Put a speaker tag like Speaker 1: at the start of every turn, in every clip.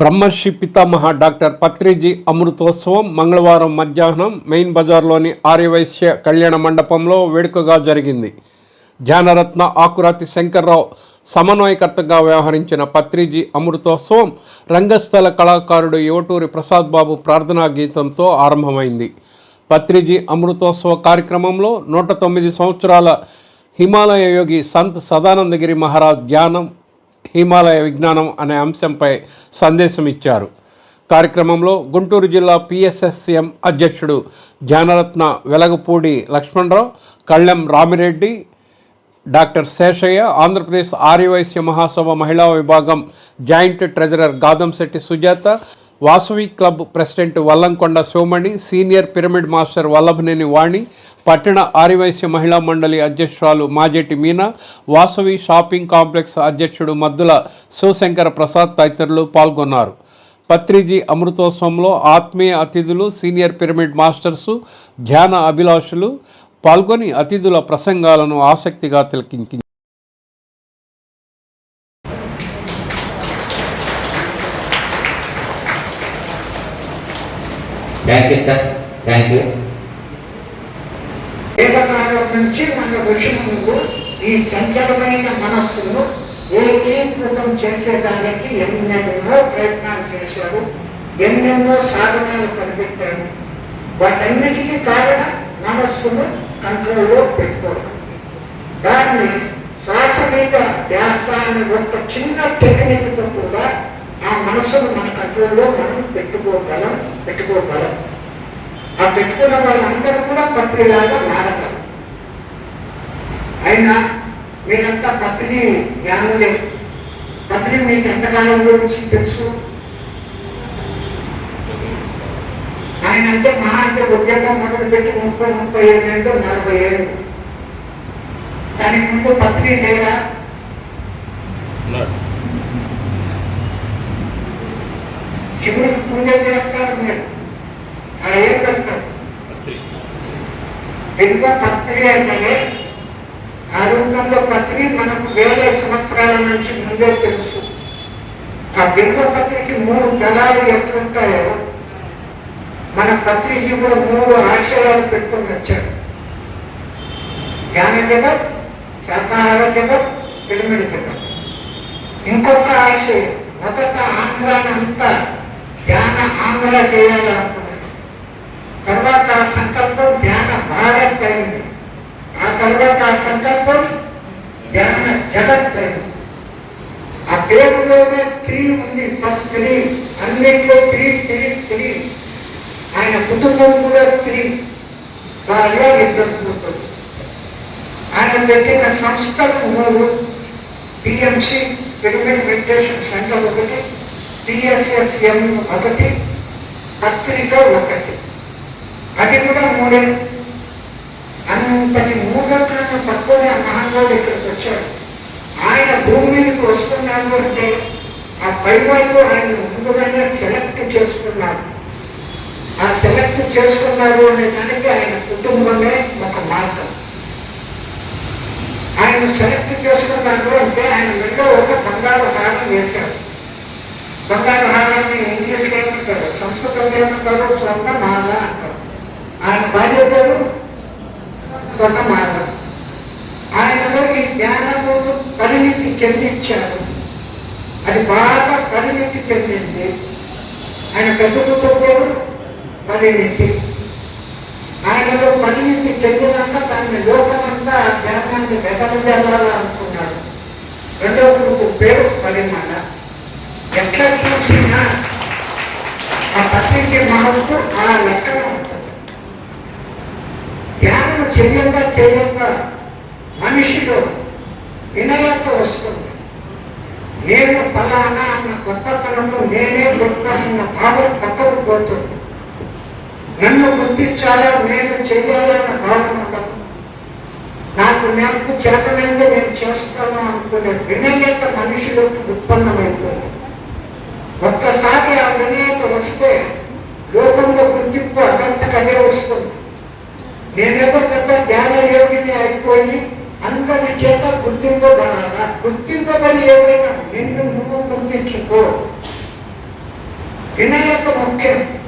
Speaker 1: బ్రహ్మర్షి పితామహ డాక్టర్ పత్రిజీ అమృతోత్సవం మంగళవారం మధ్యాహ్నం మెయిన్ బజార్లోని ఆర్యవైశ్య కళ్యాణ మండపంలో వేడుకగా జరిగింది. ధ్యానరత్న ఆకురాతి శంకర్రావు సమన్వయకర్తగా వ్యవహరించిన పత్రిజీ అమృతోత్సవం రంగస్థల కళాకారుడు యువటూరి ప్రసాద్ బాబు ప్రార్థనా గీతంతో ఆరంభమైంది. పత్రిజీ అమృతోత్సవ కార్యక్రమంలో నూట తొమ్మిది సంవత్సరాల హిమాలయ యోగి సంత్ సదానందగిరి మహారాజ్ ధ్యానం హిమాలయ విజ్ఞానం అనే అంశంపై సందేశం ఇచ్చారు. కార్యక్రమంలో గుంటూరు జిల్లా పిఎస్ఎస్ఎం అధ్యక్షుడు జ్ఞానరత్న వెలగపూడి లక్ష్మణరావు కళ్ళెం రామిరెడ్డి డాక్టర్ శేషయ్య ఆంధ్రప్రదేశ్ ఆర్యవైశ్య మహాసభ మహిళా విభాగం joint treasurer Gadamsetty Sujatha Vasavi club president Vallamkonda Sivamani senior pyramid master Vallabhaneni Vani పట్టణ ఆర్యవైశ్య మహిళా మండలి అధ్యక్షురాలు మాజెట్టి మీనా వాసవి షాపింగ్ కాంప్లెక్స్ అధ్యక్షుడు మద్దుల శివశంకర ప్రసాద్ తదితరులు పాల్గొన్నారు. పత్రిజీ అమృతోత్సవంలో ఆత్మీయ అతిథులు సీనియర్ పిరమిడ్ మాస్టర్సు ధ్యాన అభిలాషులు పాల్గొని అతిథుల ప్రసంగాలను ఆసక్తిగా తిలకించి
Speaker 2: thank you sir thank you
Speaker 3: నుంచి మన ఋషులు ఈ చంచలమైన మనస్సును ఏకీకృతం చేసేదానికి ఎన్నెన్నో ప్రయత్నాలు చేశారు ఎన్నెన్నో సాధనాలు కనిపెట్టారు వాటన్నిటికీ కారణం మనస్సును కంట్రోల్లో పెట్టుకోవడం. దాన్ని శ్వాస మీద ధ్యాస అనే ఒక చిన్న టెక్నిక్తో కూడా ఆ మనసును మన కంట్రోల్లో మనం పెట్టుకోగలం పెట్టుకోగలం. ఆ పెట్టుకున్న వాళ్ళందరూ కూడా పత్రిలాగా మారగలం అయినా మీరంతా పత్రి జ్ఞానం లేదు పత్రి మీకు ఎంతకాలం గురించి తెలుసు? ఆయన అంటే మహా అంటే ఉద్యోగం మొదలు పెట్టి ముప్పై ముప్పై ఏళ్ళు నలభై ఏళ్ళు. దానికి ముందు పత్రి లేదా? శివుడికి పూజ చేస్తారు మీరు. అక్కడ ఏం పెడతారు? తెలుగు పత్రి అంటే ఆ రూపంలో పత్రి మనకు వేల సంవత్సరాల నుంచి ముందే తెలుసు. ఆ బిల్వ పత్రికి మూడు దళాలు ఎట్లుంటాయో మన పత్రిజీ కూడా మూడు ఆశయాలు పెట్టుకొని వచ్చాడు. జ్ఞాన జగత్ శాకాహార జగత్ పిరమిడ్ జగత్. ఇంకొక ఆశయం మొదట ఆంధ్రాన్ని అంతా ధ్యాన ఆంధ్ర చేయాలనుకున్నాడు. తర్వాత ఆ సంకల్పం ధ్యాన భారత్ అయింది. ఆ తర్వాత ఆ సంకల్పం ధ్యాన జగత్ ఆ పేరులోనే త్రీ ఉంది త్రీ. అన్నింటిలో త్రీ త్రీ త్రీ. ఆయన కుటుంబం కూడా త్రీ. భార్య ఇద్దరు కూతురు. ఆయన పెట్టిన సంస్థలు మూడు. పిఎంసి పిరమిడ్ మెడిటేషన్ సెంటర్ ఒకటి పిఎస్ఎస్ఎం ఒకటి పత్రిక ఒకటి. అది కూడా మూడే. అంతటి మూఢత్వాన్ని పట్టుకొని ఆ మహానుభావుడు ఇక్కడికి వచ్చాడు. ఆయన భూమి మీదకి వస్తున్నాడు అంటే ఆ పైవాళ్ళు ఆయన ముందుగానే సెలెక్ట్ చేసుకున్నారు ఆ సెలెక్ట్ చేసుకున్నారు అనే దానికి ఆయన కుటుంబమే ఒక మార్గం. ఆయన సెలెక్ట్ చేసుకున్నారు అంటే ఆయన మెల్ల ఒక బంగారు హారం వేశారు. బంగారు హారాన్ని ఇంగ్లీష్లో ఏమంటారు? సంస్కృతంలో ఏమంటారు? స్వర్ణమాల అంటారు. ఆయన భార్య పేరు స్వర్ణమాల ఆయనలో ఈ జ్ఞానము పరిణితి చెందించారు అది బాగా పరిణితి చెందింది. ఆయన పెద్ద పరిణితి. ఆయనలో పరిణితి చెందినాక దాన్ని లోకమంతా జ్ఞానాన్ని వెదలజల్లాలనుకున్నాడు రెండవ కూతురు పేరు పరిమళ. ఎట్లా చూసినా ఆ పత్రిక మహత్తు ఆ లెక్కన ఉంటుంది. ధ్యానం చెయ్యంగా చెయ్యంగా మనిషిలో వినయత వస్తుంది. నేను ఫలానా అన్న గొప్పతనంలో నేనే గొప్ప అన్న భావం పక్కకు పోతుంది. నన్ను గుర్తించాలా నేను చెయ్యాలన్న భావన ఉండదు. నాకు నాకు చేతనైంది నేను చేస్తాను అనుకునే వినయత మనిషిలోకి ఉత్పన్నమవుతుంది ఒక్కసారి ఆ వినయత వస్తే లోకంలో గుర్తింపు అదంతకదే వస్తుంది. నేనేదో పెద్ద ధ్యాన యోగిని అయిపోయి అందరి చేత గుర్తింపబడాలా? గుర్తింపబడి ఏదైనా నిన్ను నువ్వు గుర్తించుకో. వినయత ముఖ్యం.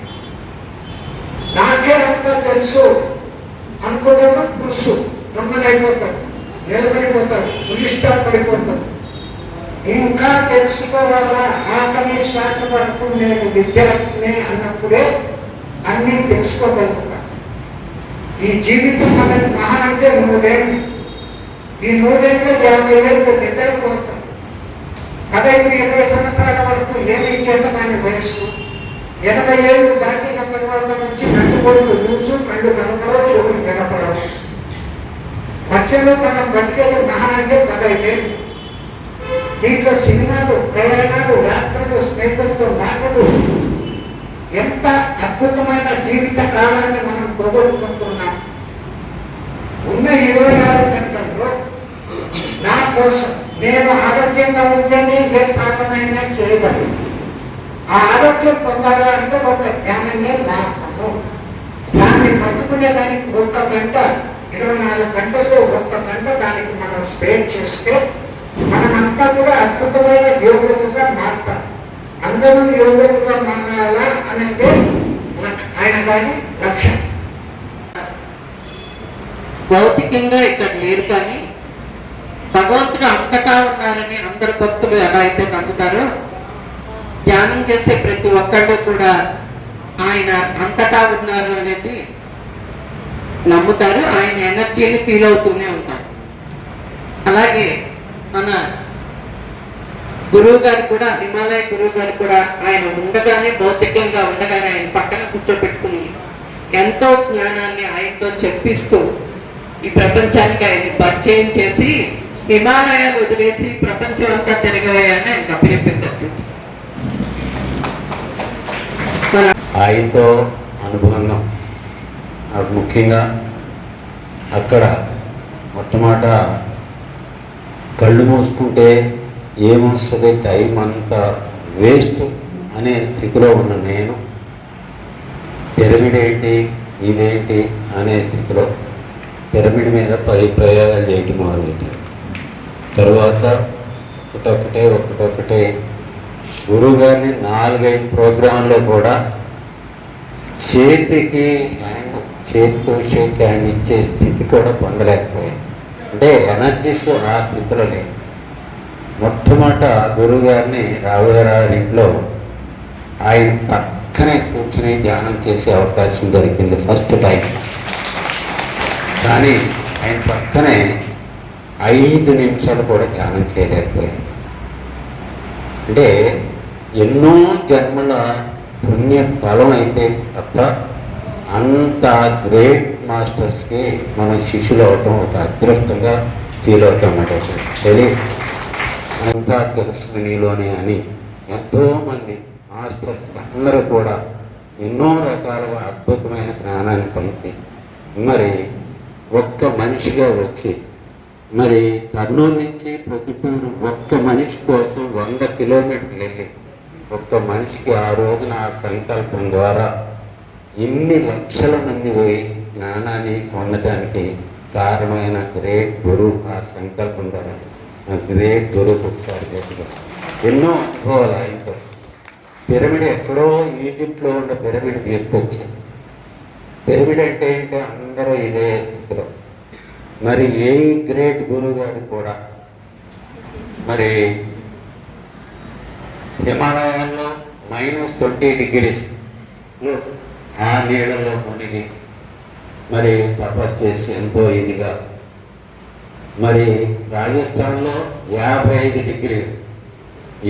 Speaker 3: నాకే అంతా తెలుసు. అనుకోవడం పులుసు గమ్మనైపోతాడు నిలబడిపోతాడు పులిస్టాప్ పడిపోతాడు ఇంకా తెలుసుకోవాలా? ఆకలి శ్వాస వరకు నేను విద్యార్థిని అన్నప్పుడే అన్నీ తెలుసుకోగలుగుతా. ఈ జీవితం మనకి మహా అంటే నూరేళ్ళు ఈ నూరేళ్ళు యాభై ఏళ్ళు నిద్రపోతాం పదహైదు ఇరవై సంవత్సరాల వరకు ఏమీ చేత దాని వయస్సు. ఎనభై ఏళ్ళు దాటిన తర్వాత నుంచి కట్టుబడులు లూసు కళ్ళు కనపడవు చెవులు వినపడవు. మధ్యలో మనం బతికేది మహా అంటే పదహైదేళ్ళు దీంట్లో సినిమాలు ప్రయాణాలు రాత్రులు స్నేహితులతో మాటలు ఎంత అద్భుతమైన జీవిత కాలాన్ని మనం పోగొట్టుకుంటున్నాం ఉన్న ఇరవై నాలుగు గంటల్లో నా కోసం నేను ఆరోగ్యంగా ఉంటేనే ఏ సాధనైనా చేయగలను. ఆ ఆరోగ్యం పొందాలా అంటే ఒక ధ్యానమే మార్గము దాన్ని పట్టుకునే దానికి ఒక్క గంట ఇరవై నాలుగు గంటల్లో ఒక్క గంట దానికి మనం స్పేర్ చేస్తే మనమంతా కూడా అద్భుతమైన యోగులుగా మారుతాం. అందరూ యోగులుగా మారాలా అనేది ఆయన దాని లక్ష్యం.
Speaker 4: భౌతికంగా ఇక్కడ లేరు కానీ భగవంతుడు అంతటా ఉన్నారని అందరు భక్తులు ఎలా అయితే నమ్ముతారో ధ్యానం చేసే ప్రతి ఒక్కళ్ళు కూడా ఆయన అంతటా ఉన్నారు అనేది నమ్ముతారు ఆయన ఎనర్జీని ఫీల్ అవుతూనే ఉంటారు. అలాగే మన గురువు గారు కూడా హిమాలయ గురువు గారు కూడా ఆయన ఉండగానే భౌతికంగా ఉండగానే ఆయన పక్కన కూర్చోబెట్టుకుని ఎంతో జ్ఞానాన్ని ఆయనతో చెప్పిస్తూ ఈ ప్రపంచానికి ఆయన పరిచయం చేసి హిమాలయాలు వదిలేసి ప్రపంచం అంతా తిరగవేయని ఆయన అప్పచెప్పించారు
Speaker 5: ఆయనతో అనుబంధం. నాకు ముఖ్యంగా అక్కడ మొట్టమాట కళ్ళు మూసుకుంటే ఏమొస్తుంది టైం అంతా వేస్ట్ అనే స్థితిలో ఉన్న నేను. పిరమిడ్ ఏంటి ఇదేంటి అనే స్థితిలో పిరమిడ్ మీద పరి ప్రయోగాలు చేయటం మొదలుపెట్టారు. తర్వాత ఒకటొకటే ఒకటొకటే గురువు గారిని నాలుగైదు ప్రోగ్రాంలో కూడా చేతికి హ్యాండ్ చేతితో షేక్ హ్యాండ్ ఇచ్చే స్థితి కూడా పొందలేకపోయాయి అంటే ఎనర్జీస్ ఆ స్థితిలో లేదు మొట్టమొదట గురువు గారిని రావుగారి ఇంట్లో ఆయన పక్కనే కూర్చుని ధ్యానం చేసే అవకాశం దొరికింది ఫస్ట్ టైం. కానీ ఆయన పక్కనే ఐదు నిమిషాలు కూడా ధ్యానం చేయలేకపోయాయి అంటే ఎన్నో జన్మల పుణ్య ఫలం అయితే తప్ప అంత గ్రేట్ మాస్టర్స్కి మనం శిష్యులు అవటం ఒక అదృష్టంగా ఫీల్ అవుతాం తెలియదు అంతా తెలుస్తుంది నీలోనే అని ఎంతోమంది మాస్టర్స్ అందరూ కూడా ఎన్నో రకాలుగా అద్భుతమైన జ్ఞానాన్ని పంచి మరి ఒక్క మనిషిగా వచ్చి మరి కర్నూలు నుంచి ప్రొద్దుటూరు ఒక్క మనిషి కోసం వంద కిలోమీటర్లు వెళ్ళి ఒక్క మనిషికి ఆ రోజున ఆ సంకల్పం ద్వారా ఇన్ని లక్షల మంది పోయి జ్ఞానాన్ని పొందడానికి కారణమైన గ్రేట్ గురువు ఆ సంకల్పం ద్వారా. ఆ గ్రేట్ గురువు ఒకసారి చేతిలో ఎన్నో అనుభవాలు ఆయనతో. పిరమిడ్ ఎక్కడో ఈజిప్ట్లో ఉన్న పిరమిడ్ తీసుకొచ్చి పిరమిడ్ అంటే ఏంటి? అందరూ ఇదే స్థితిలో మరి ఏ గ్రేట్ గురువు గారు కూడా మరి హిమాలయాల్లో మైనస్ ట్వంటీ డిగ్రీస్ ఆ నీళ్ళలో మునిగి మరి తపస్సు చేసి ఎంతో ఇదిగా మరి రాజస్థాన్లో యాభై ఐదు డిగ్రీలు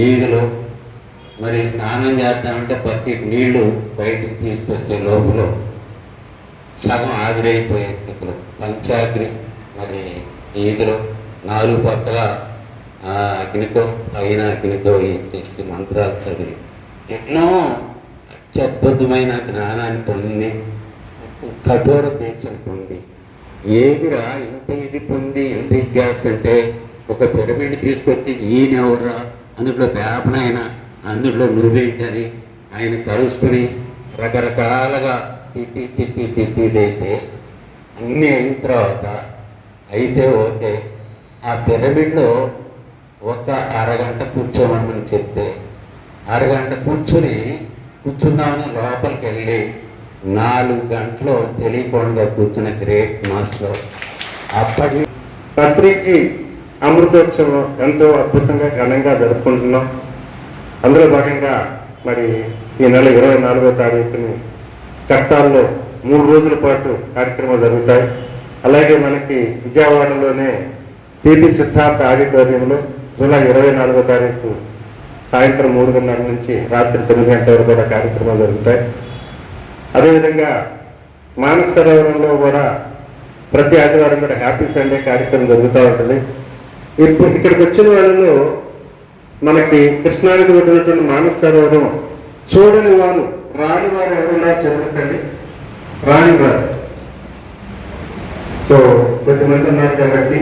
Speaker 5: ఈదులు మరి స్నానం చేద్దామంటే బకెట్ నీళ్ళు బయటికి తీసుకొచ్చే లోపల సగం ఆవిరైపోయే స్థితిలో పంచాగ్ని మరి ఈదులు నాలుగు పక్కల అగ్నితో పైన అగ్నితో చేసి మంత్రాలు చదివి. ఎన్నో అత్యద్భుతమైన జ్ఞానాన్ని పొంది కఠోర దీక్షను పొంది. ఏదిరా ఇంత ఇది పొంది ఇంత ఇది చేస్తుంటే ఒక పిరమిడ్ తీసుకొచ్చి ఈయనెవరా అందులో వేపనైనా అందులో నువ్వేంటని ఆయన కలుసుకుని రకరకాలుగా తిట్టి తిట్టి తిట్టిదైతే అన్నీ అయిన తర్వాత అయితే ఓకే ఆ పిరమిడ్లో ఒక అరగంట కూర్చోమని చెప్తే అరగంట కూర్చుని కూర్చున్నామని లోపలికి వెళ్ళి నాలుగు గంటలు తెలియకుండా కూర్చున్న గ్రేట్ మాస్టర్ అప్పటి
Speaker 6: పత్రిజీ అమృతోత్సవం ఎంతో అద్భుతంగా ఘనంగా జరుపుకుంటున్నాం అందులో భాగంగా మరి ఈ నెల ఇరవై నాలుగో తారీఖుని కట్టాల్లో మూడు రోజుల పాటు కార్యక్రమాలు జరుగుతాయి. అలాగే మనకి విజయవాడలోనే పిపి సిద్ధార్థ ఆడిటోరియంలో జూలై ఇరవై నాలుగో తారీఖు సాయంత్రం మూడున్నర నుంచి రాత్రి తొమ్మిది గంటల వరకు కూడా కార్యక్రమాలు జరుగుతాయి. అదేవిధంగా మానసరోవరంలో కూడా ప్రతి ఆదివారం కూడా హ్యాపీ సండే కార్యక్రమం జరుగుతూ ఉంటుంది. ఇప్పుడు ఇక్కడికి వచ్చిన వాళ్ళలో మనకి కృష్ణానికి పెట్టినటువంటి మానసరోవరం చూడని వారు రాని వారు ఎవరైనా చదువుకండి. రాని వారు సో కొద్దిమంది ఉన్నారు కాబట్టి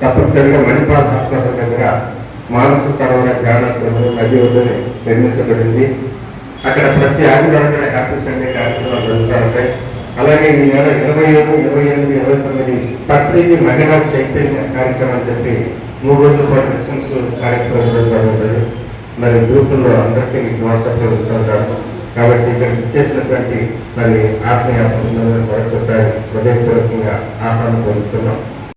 Speaker 6: తప్పనిసరిగా మణిపాల్ హాస్పిటల్ దగ్గర మానస సరోవర ధ్యానాశ్రమం నది ఒడ్డుని నిర్మించబడింది. అక్కడ ప్రతి ఆదివారం హ్యాపీ సండే కార్యక్రమాలు జరుగుతూ ఉంటాయి. అలాగే ఈ నెల ఇరవై ఏడు ఇరవై ఎనిమిది ఇరవై తొమ్మిది పత్రిక మహిళా చైతన్య కార్యక్రమం అని చెప్పి మూడు రోజుల పాటు రిసెన్స్ కార్యక్రమం జరుగుతూ ఉంటుంది మరి గ్రూపుల్లో అందరికీ మీకు వాట్సాప్లో ఇస్తుంటారు కాబట్టి ఇక్కడ చేసినటువంటి మరి ఆత్మీయ మరొకసారి హృదయపూర్వకంగా ఆహ్వానం పొందుతున్నాం.